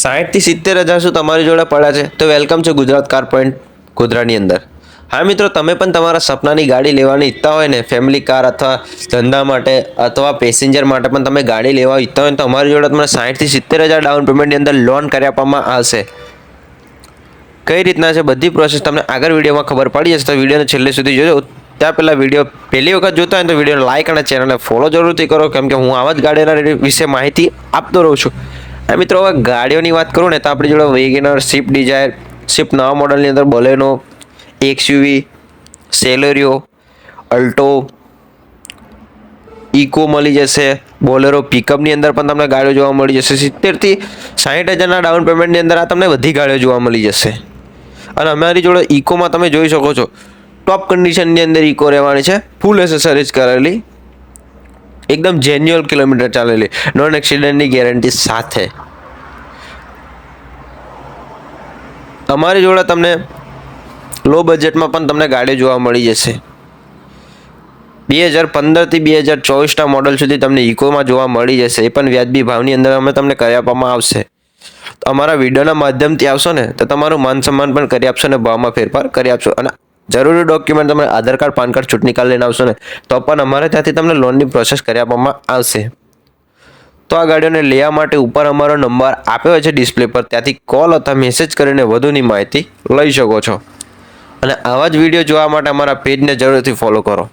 સાઠથી સિત્તેર હજાર શું તમારી જોડે પડ્યા છે? તો વેલકમ છે ગુજરાત કાર પોઈન્ટ ગોધરાની અંદર. હા મિત્રો, તમે પણ તમારા સપનાની ગાડી લેવાની ઈચ્છતા હોય ને ફેમિલી કાર અથવા ધંધા માટે અથવા પેસેન્જર માટે પણ તમે ગાડી લેવા ઈચ્છતા હોય તો અમારી જોડે તમને સાઠથી સિત્તેર હજાર ડાઉન પેમેન્ટની અંદર લોન કરી આપવામાં આવશે. કઈ રીતના છે બધી પ્રોસેસ તમને આગળ વિડીયોમાં ખબર પડી જશે તો વિડીયોને છેલ્લે સુધી જોજો. ત્યાં પહેલાં વીડિયો પહેલી વખત જોતા હોય તો વિડીયોને લાઇક અને ચેનલને ફોલો જરૂરથી કરો, કેમ કે હું આવા જ ગાડીના વિશે માહિતી આપતો રહું છું. મિત્રો, હવે ગાડીઓની વાત કરું ને, તો આપણી જોડે વેગેનર સ્વિફ્ટ ડિઝાયર સ્વિફ્ટ નવા મોડલની અંદર Baleno XUV Celerio Alto Eeco મળી જશે. બોલેરો પિકઅપની અંદર પણ તમને ગાડીઓ જોવા મળી જશે. સિત્તેરથી સાઠ હજારના ડાઉન પેમેન્ટની અંદર આ તમને બધી ગાડીઓ જોવા મળી જશે. અને અમારી જોડે ઇકોમાં તમે જોઈ શકો છો. ટોપ કન્ડિશનની અંદર ઇકો રહેવાની છે. ફૂલ એસેસરીઝ કરેલી. એકદમ જેન્યુઅલ કિલોમીટર ચાલેલી. નોન એક્સિડન્ટની ગેરંટી સાથે. અમારી જોડે તમને લો બજેટમાં પણ તમને ગાડી જોવા મળી જશે. બે હજાર પંદરથી બે હજાર ચોવીસના મોડલ સુધી તમને ઇકોમાં જોવા મળી જશે. એ પણ વ્યાજબી ભાવની અંદર અમે તમને કરી આપવામાં આવશે. અમારા વિડીયોના માધ્યમથી આવશો ને, તો તમારું માન સન્માન પણ કરી આપશો ને ભાવમાં ફેરફાર કરી આપશો. અને જરૂરી ડોક્યુમેન્ટ તમે આધાર કાર્ડ, પાન કાર્ડ, ચૂંટણી કાર્ડ લઈને આવશો ને, તો પણ અમારે ત્યાંથી તમને લોનની પ્રોસેસ કરી આપવામાં આવશે. તો આ ગાડીઓને લેવા માટે ઉપર અમારો નંબર આપ્યો છે ડિસ્પ્લે પર, ત્યાંથી કોલ અથવા મેસેજ કરીને વધુની માહિતી લઈ શકો છો. અને આવા જ વીડિયો જોવા માટે અમારા પેજને જરૂરથી ફોલો કરો.